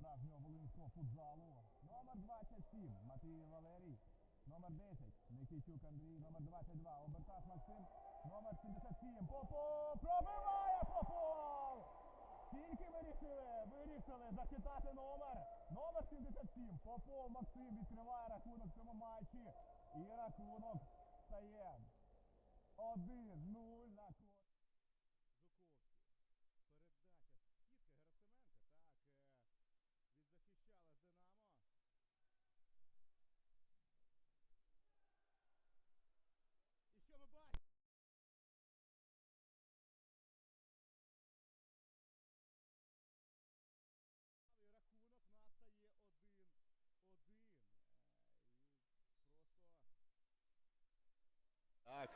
справжнього волинського футзалу. Номер 27 Матвій Валерій. Номер 10 Никітюк Андрій. Номер 22 Обертас Максим. Номер 77. Попов пробиває Попов! Тільки вирішили, вирішили зачитати номер. Номер 77. Попов Максим відкриває рахунок в цьому матчі. І рахунок стає 1-0 на кор.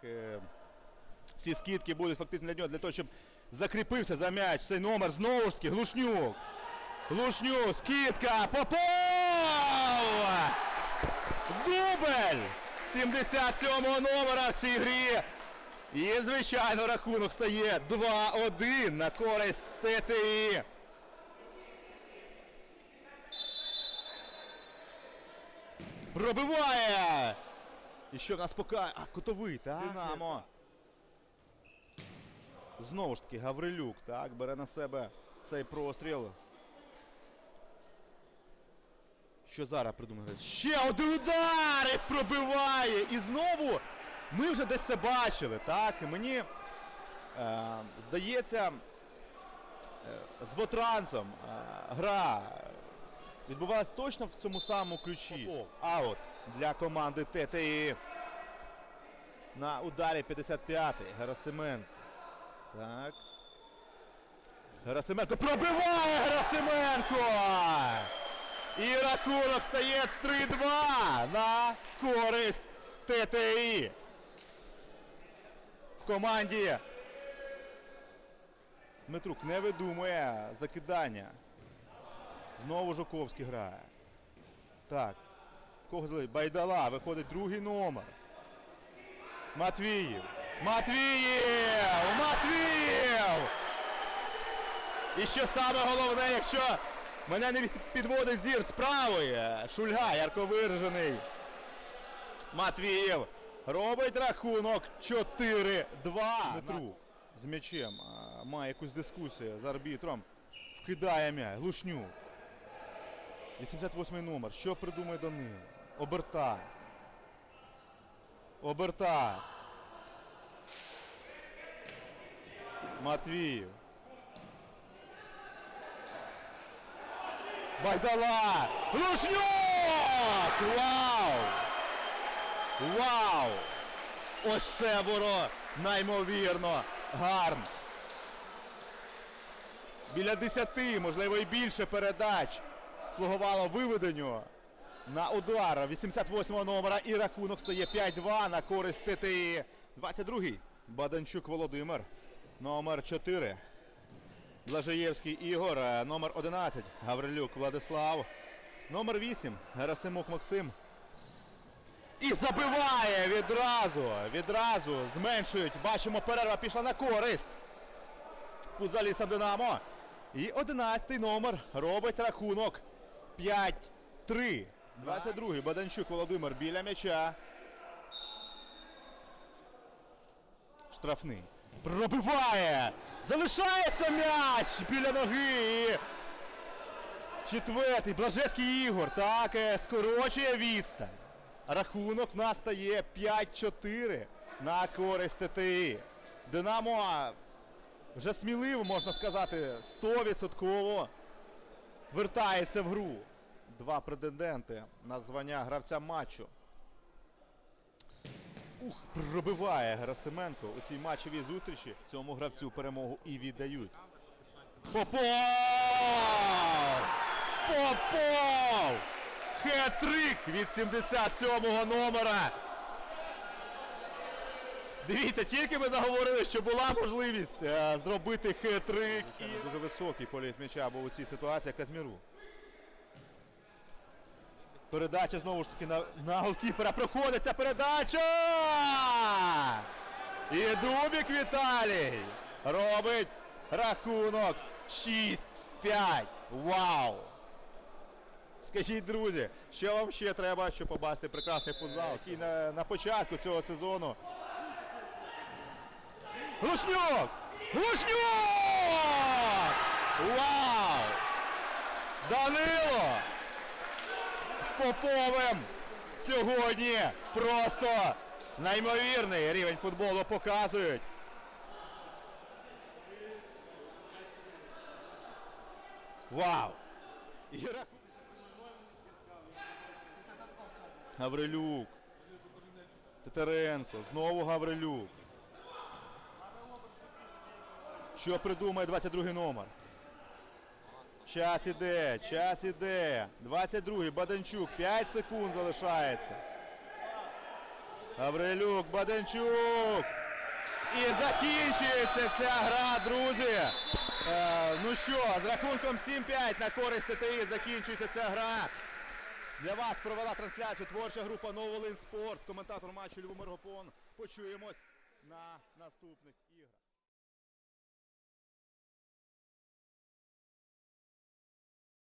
Так, е, всі скидки будуть фактично для нього, для того, щоб закріпився за м'яч. Цей номер знову ж таки Глушнюк. Глушнюк, скидка, Попов! Дубль! 77-го номера в цій грі. І, звичайно, рахунок стає 2-1 на користь ТТІ. Пробиває! І що в нас поки. А, кутовий, так? Динамо. Знову ж таки, Гаврилюк, так, бере на себе цей простріл. Що зараз придумали? Ще один удар! І пробиває! І знову ми вже десь це бачили, так? І Мені е, здається, е, з Вотрансом е, гра відбувалась точно в цьому самому ключі. Аут для команди ТТІ. На ударі 55-й. Герасименко. Так. Герасименко пробиває Герасименко! І рахунок стає 3-2 на користь ТТІ. В команді Дмитрук не видумує закидання. Знову Жуковський грає. Так. В Кого злий? Байдала. Виходить другий номер. Матвіїв. Матвіїв! Матвіїв! І що саме головне, якщо мене не підводить зір з правої. Шульга, ярко виражений. Матвіїв робить рахунок 4-2. Дмитру з м'ячем має якусь дискусію з арбітром. Вкидає м'яч. Глушнюк. 88 номер. Що придумає Данило? Обертас. Обертас. Матвіїв. Байдала! Глушнюк! Вау! Вау! Ось це було неймовірно гарно. Біля 10, можливо і більше передач слугувало виведенню на удар 88-го номера і рахунок стає 5-2 на користь ТТІ. 22-й Баданчук Володимир. Номер 4. Блажаєвський Ігор. е, Номер 11. Гаврилюк Владислав. Номер 8. Герасимук Максим. І забиває відразу. Відразу зменшують. Бачимо, перерва пішла на користь. Футзалістам Динамо. І 11 номер робить рахунок 5-3. 22-й Баданчук Володимир біля м'яча. Штрафний. Пробиває! Залишається м'яч біля ноги. Четвертий. Блажевський Ігор. Так, е, скорочує відстань. Рахунок настає 5-4 на користь ТТІ. Динамо вже сміливо, можна сказати, 100% вертається в гру. Два претенденти на звання гравця матчу. Ух, пробиває Герасименко у цій матчевій зустрічі. Цьому гравцю перемогу і віддають. Попов! Попов! Хет-трик від 77-го номера. Дивіться, тільки ми заговорили, що була можливість е, зробити хет-трик. І... Дуже високий політ м'яча був у цій ситуації Казміру. Передача знову ж таки на, на голкіпера проходить ця передача! І Дубік Віталій робить рахунок 6-5. Вау! Скажіть, друзі, що вам ще треба, щоб побачити прекрасний футзал, який на, на початку цього сезону. Глушнюк! Глушнюк! Вау! Данило! Поповим сьогодні просто неймовірний рівень футболу показують. Вау! Гаврилюк. Тетеренко. Знову Гаврилюк. Що придумає 22 номер? Час іде, час іде. 22-й Баданчук. 5 секунд залишається. Гаврилюк, Баданчук. І закінчується ця гра, друзі. Е, ну що, з рахунком 7-5 на користь ТТІ закінчується ця гра. Для вас провела трансляцію творча група Новолин Спорт. Коментатор матчу Любомир Гопон. Почуємось на наступних іграх.